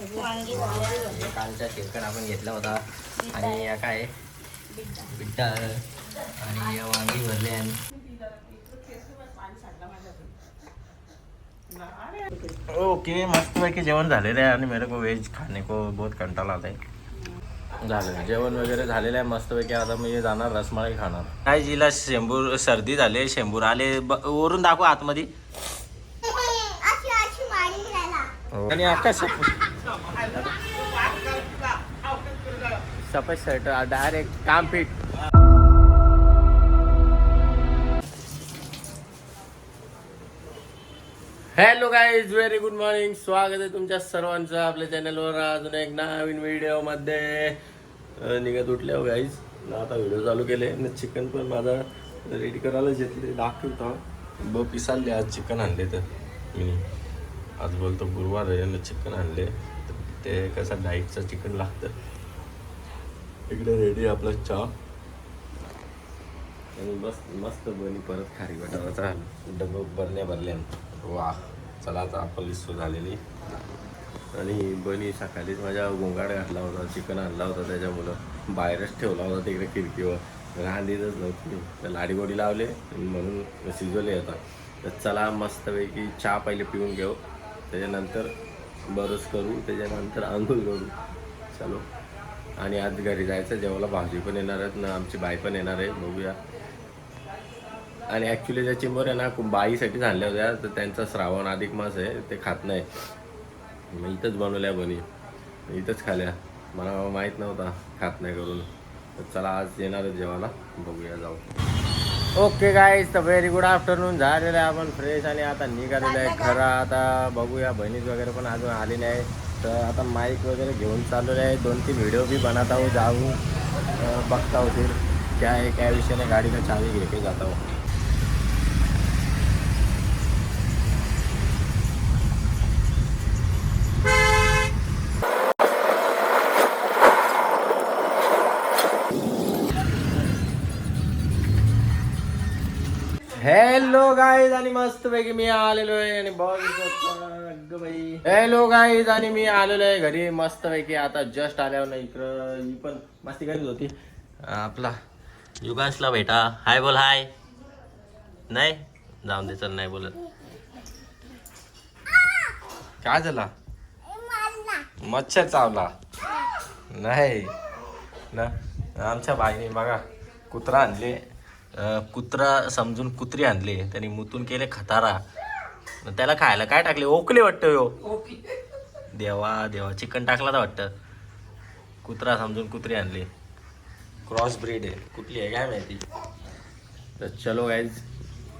हे कालचा शेरकण आपण घेतला होता. आणि या काय? बिड्डा. आणि या वांगी भरले आणि ओके मस्त पैकी जेवण झालेलं आहे आणि मेरे को वेज खाने को बहुत कंटाळा आता आहे झालं. जेवण वगैरे झालेलं आहे मस्तपैकी. आता मी जाणार रसमलाई खाणार. काय जिला शेंबूर सर्दी झाली शेंबूर आले. वरून दाखव आतमध्ये. राहिला आणि आकाश सफेद शर्ट डायरेक्ट काम fit. Hello guys very good morning स्वागत आहे तुमच्या सर्वांचं आपल्या चॅनलवर अजून एक नवीन व्हिडिओमध्ये निघत उठले हो गाईज आता व्हिडिओ चालू केले. चिकन पण माझा रेडी करायला घेतले. दाखवतो. ब पिसालले आज चिकन आणले तर. मी आज बोलतो गुरुवार आहे चिकन आणले. तर ते कसं डाईटचं चिकन लागतं. इकडे रेडी आपला चहा. आणि मस्त मस्त बनी परत खारी वाटायचा डब्बा बरण्या भरल्या. वा चला आता आपण लिस्ट झालेली. आणि बनी सकाळीच माझ्या गोंगाड घातला होता चिकन आणला होता त्याच्यामुळं. बाहेरच ठेवला होता तिकडे खिडकीवर. रांधीतच नव्हती. तर लाडीगोडी लावले म्हणून शिजवले होता तर चला मस्तपैकी चहा पहिले पिऊन घेऊ. त्याच्यानंतर बरंच करू त्याच्यानंतर आंघोळ करू. चलो. आणि आज घरी जायचं जेवायला भाजी पण येणार आहेत ना आमची बाई पण येणार आहे बघूया. आणि ॲक्च्युली त्या चिंबर आहे ना खूप बाईसाठीच आणल्या होत्या तर त्यांचा श्रावण अधिक मास आहे ते खात नाही. मग इथंच बनवल्या बनी. इथंच खाल्या. मला माहीत नव्हता खात नाही करून. तर चला आज येणार आहे जेवायला. बघूया जाऊ. ओके गाईज तर व्हेरी गुड आफ्टरनून झालेलं आहे आपण फ्रेश आणि आता निघालेलं आहे. खरं आता बघूया बहिणीच वगैरे पण अजून आली नाही. तर आता माईक वगैरे घेऊन चाललेलं आहे दोन तीन व्हिडिओ बी बनत आहो जाऊ बघता होतील. क्या आहे क्या विषय गाडीला चावी घेते जाता हो हॅलो गाईज आणि मस्त पैकी मी आलेलो आहे आणि बॉल बाई. हॅलो गाईज आणि मी आलेलो आहे घरी. मस्त पैकी आता जस्ट आल्यावर ना इकडं. ही पण मस्ती करीत होती. आपला युगांशला भेटा. हाय बोल हाय नाही? जाऊन दे चल नाही बोलत. काय झाला? मच्छर चावला. नाही. ना आमच्या बाईने बघा कुत्रा आणले. कुत्रा समजून कुत्री आणले. त्यांनी मुतून केले खतारा. त्याला खायला काय टाकले? ओकले वाटतं यो. देवा देवा. चिकन टाकला तर वाटतं. कुत्रा समजून कुत्री आणली. क्रॉस ब्रीड आहे. कुठली आहे? काय माहिती? तर चलो गाईज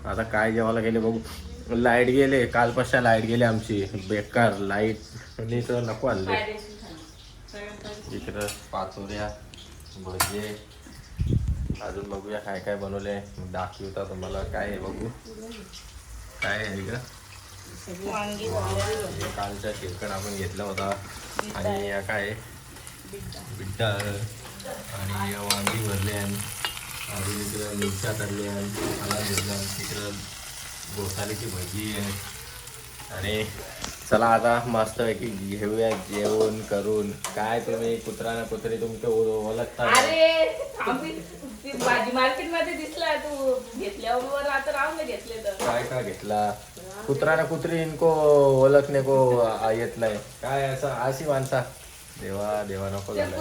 आता काय जेवायला गेले बघू. लाइट गेले. कालपासून लाइट गेली आमची. बेकार लाइट. तर नको आणले. इकडं पाचोऱ्या भजे अजून बघूया काय काय बनवले दाखवता तुम्हाला काय आहे बघू. काय आहे हे कालचा शेरकण आपण घेतला होता. आणि या काय आहे? बिड्डा. आणि या वांगी भरले आणि अजून इकडं मिरच्या तळल्या आणि तिकडं घोसालीची भजी आहे. आणि चला आता मस्तपैकी घेऊया जेवण करून. काय तुम्ही कुत्रा ना कुत्री तुमचं ओळखता काय का घेतला? कुत्रा ना कुत्री इनको ओळखणे को येत नाही. काय असं अशी माणसा? देवा देवा नको झालं.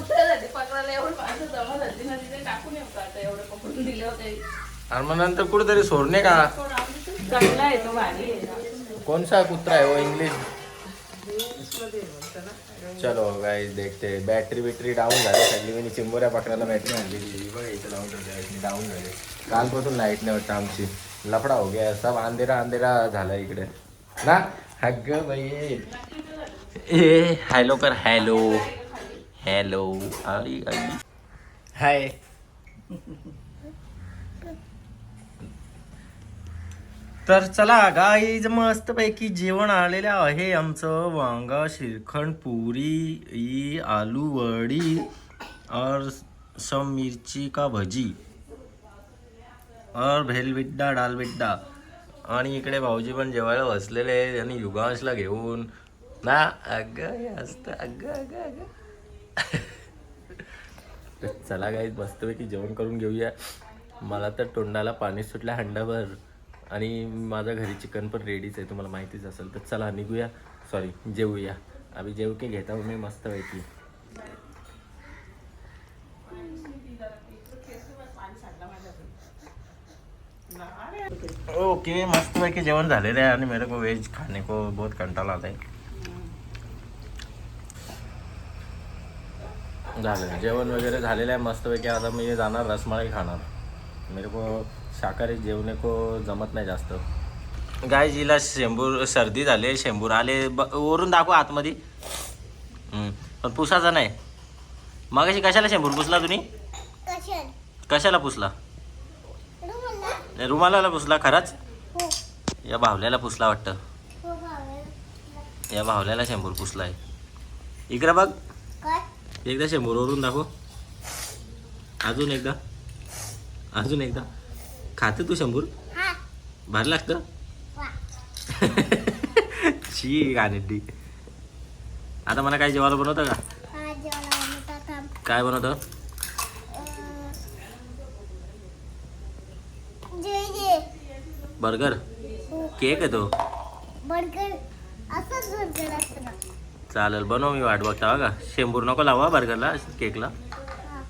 मग नंतर कुठेतरी सोडणे का? चांगला आहे तो भारी कोणसा कुत्रा है वो इंग्लिश चलो गाइस देखते हैं। बॅटरी बिटरी डाऊन झाली सगळी मी। चिंबोऱ्या पकडायला बॅटरी आणलेली बघा इथे लावून ठेवली डाऊन झाली कालपासून लाइट नाही वाटतं आमची लफडा हो गया सब अंधेरा अंधेरा झाला इकडे। ना? हग्ग बाई ए हॅलो कर हॅलो हॅलो आली आली। हाय तर चला गाईज मस्तपैकी जेवण आलेलं आहे आमचं. वांगा श्रीखंड पुरी ई आलू वडी और सम मिरची का भजी और भेलबिड्डा डालबिड्डा आणि इकडे भाऊजी पण जेवायला बसलेले आहेत आणि युगांशला घेऊन. ना अगं असतं अगं अगं अगं. चला गाईज मस्तपैकी जेवण करून घेऊया. मला तर तोंडाला पाणी सुटलं हंडाभर. आणि माझ्या घरी चिकन पण रेडीच आहे तुम्हाला माहितीच असेल. तर चला निघूया. सॉरी जेवूया. आम्ही जेव की घेता मी मस्त पैकी. हो, ओके मस्तपैकी जेवण झालेलं आहे आणि मेरे को वेज खाने को बहुत कंटाळा आता आहे झालं. जेवण वगैरे झालेलं आहे मस्तपैकी आता मी जाणार रसमलाई खाणार. मेरे को शाकाहारी जेवणे को जमत नाही जास्त. गाय जिला शेंबूर सर्दी झाली शेंबूर आले ब वरून दाखव आतमध्ये. पण पुसाचा नाही. मगाशी कशाला शेंबूर पुसला तुम्ही? कशाल? कशाला पुसला? रुमाला रुमालाला पुसला खरंच? हो. या भावल्याला पुसला वाटतं. हो या भावल्याला शेंबूर पुसलाय. इकडे बघ. एकदा शंभरवरून दाखव. अजून एकदा. अजून एकदा. खाते तू शंभूर? भारी लागतं? शी गाणेड्डी आता मला काय जेवायला बनवतं का? काय बनवतं? बर्गर? हो. केक आहे तो. बर्गर. असंच चालेल बनव मी वाट बघता बघा शेंबूर नको लावा बर्गरला केकला हा.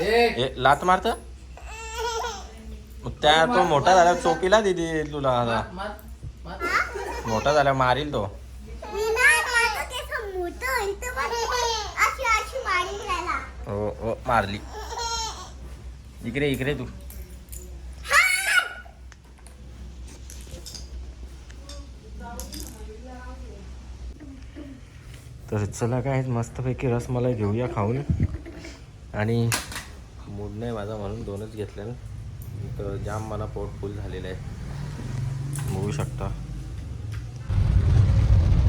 ए लात मारत? त्या तो मोठा झाला चोकीला दिदी तुला आता. मोठा झाला मारील तो. मी नाही माझं केस मोठं होईल तर मग अशी अशी मारून राहिला हो हो मारली. इकडे इकडे तू. तर चला काय मस्तपैकी रसमलाई घेऊया खाऊन. आणि मूड नाही माझा म्हणून दोनच घेतले तर जाम मला पोट फुल झालेलं आहे. बघू शकता.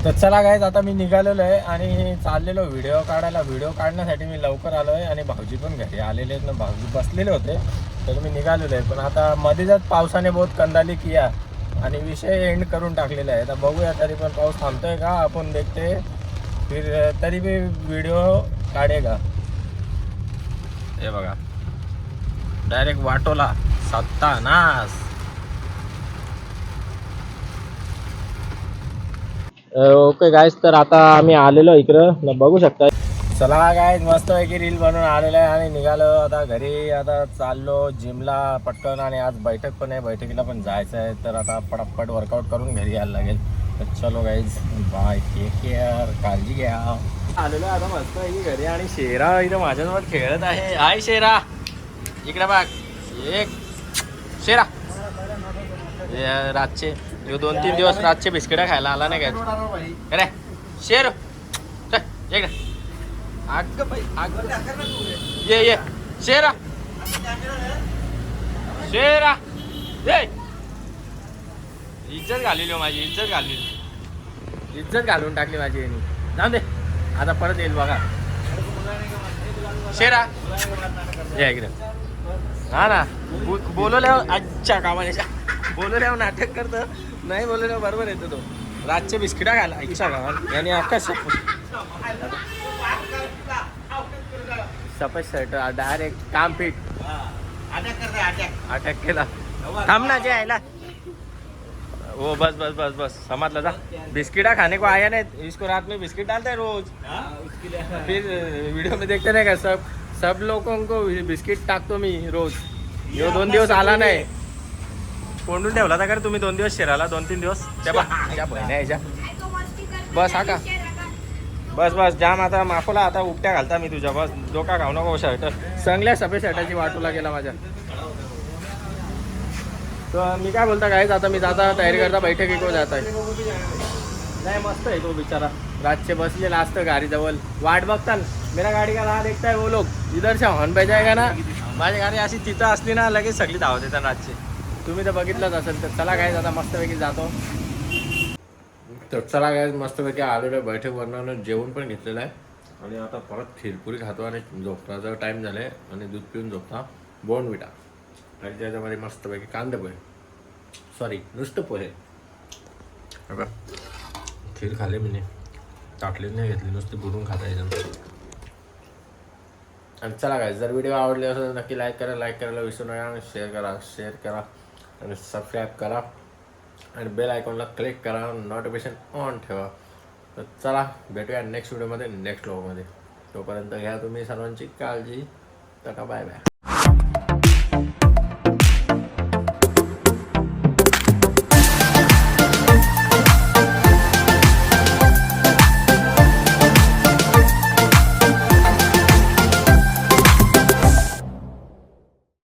तर चला गायज आता मी निघालेलो आहे आणि चाललेलो व्हिडिओ काढायला. व्हिडिओ काढण्यासाठी मी लवकर आलो आहे आणि भाऊजी पण घरी आलेले आहेत ना. भाऊजी बसलेले होते. तर मी निघालेलो आहे. पण आता मध्येच पावसाने बहुत कंदाली किया आणि विषय एंड करून टाकलेला आहे. आता बघूया तरी पण पाऊस थांबतोय का? आपण देखते. फिर तरी मी व्हिडिओ काढेगा. हे बघा. डायरेक्ट वाटोला. सत्ता नास ओके गायज तर आता आम्ही आलेलो इकडं. न बघू शकता. चला गायज मस्त पैकी रील बनवून आलेलो आहे आणि निघालो. आता घरी आता चाललो जिमला पटकन आणि आज बैठक पण आहे. बैठकीला पण जायचं आहे. तर आता पटापट वर्कआउट करून घरी यायला लागेल. तर चलो गाईज बाय टेक केअर काळजी घ्या. आलेलो आता मस्त पैकी घरी आणि शेरा इथं माझ्यासोबत खेळत आहे. हाय शेरा. इकडे बघ. एक. शेरा. रातचे. ह्यो दोन तीन दिवस रातचे बिस्किट खायला आला नाही काय? अरे शेर. चल इकडे. अग बाई अग. ये ये. शेरा. शेरा. ये. इज्जत घालली हो माझी इज्जत घालली इज्जत घालून टाकली माझी यांनी. जाऊ दे. आता परत येईल बघा. शेरा. या इकडे. हा ना. बो- बोलवल्यावर अच्छा कामाने बोलवल्यावर नाटक करतं. नाही बोलवल्यावर बरोबर येतो तो. रातचे बिस्किटा घाला आईच्या गावात याने आकाश सफेद शर्ट डायरेक्ट काम फिट अटॅक केला. थांब ना जे यायला. हो बस बस बस बस. समजलं जा. बिस्किटा खाने को आया नहीं इसको रात में बिस्किट डालते हैं रोज. फिर वीडियो में देखते नाही का सब? सब लोगों को बिस्किट टाकतो मी रोज. यो दोन दिवस आला नाही. कोंडून ठेवला होता का रे तुम्ही दोन दिवस शिराला दोन तीन दिवस? त्या बा. त्या बहिण्या यायच्या बस हा का? बस बस जाम आता माफोला आता उपट्या घालता मी तुझ्या. बस डोका खाऊ नको शर्ट. चांगल्या सफेद शर्टाची वाटूला गेला माझ्या. तर मी काय बोलता काय आता मी जाता तयारी करता बैठक एक जात आहे नाही मस्त आहे तो बिचारा. रातचे बसलेला असतं गाडीजवळ. वाट बघता मेरा गाडी का रहा देखता है वो लोग? इधर से हॉर्न बजाएगा ना? माझी गाडी अशी तिथं असली ना लगेच सगळी धावत येतात रातचे. तुम्ही तर बघितलंच असेल तर चला काय आता मस्तपैकी जातो. तर चला काय मस्तपैकी आलेलो आहे बैठक बनवून जेवण पण घेतलेलं आहे. आणि आता परत खिरपुरी खातो आणि झोपण्याचा टाईम झाला आहे आणि दूध पिऊन झोपता. बोर्नविटा आणि त्याच्यामध्ये मस्तपैकी कांदे पोहे. सॉरी नुसतं पोहे. खीर खाल्ली मी ताटली नाही घेतली नुसती बुडून खाता यायचं आणि चला काय जर व्हिडिओ आवडले असेल तर नक्की लाईक करा लाईक करायला विसरू नका आणि शेअर करा शेअर करा आणि सबस्क्राईब करा. आणि बेल आयकॉनला क्लिक करा नोटिफिकेशन ऑन ठेवा. तर चला भेटूया नेक्स्ट व्हिडिओमध्ये नेक्स्ट व्लॉगमध्ये तोपर्यंत घ्या तुम्ही सर्वांची काळजी. Tata bye bye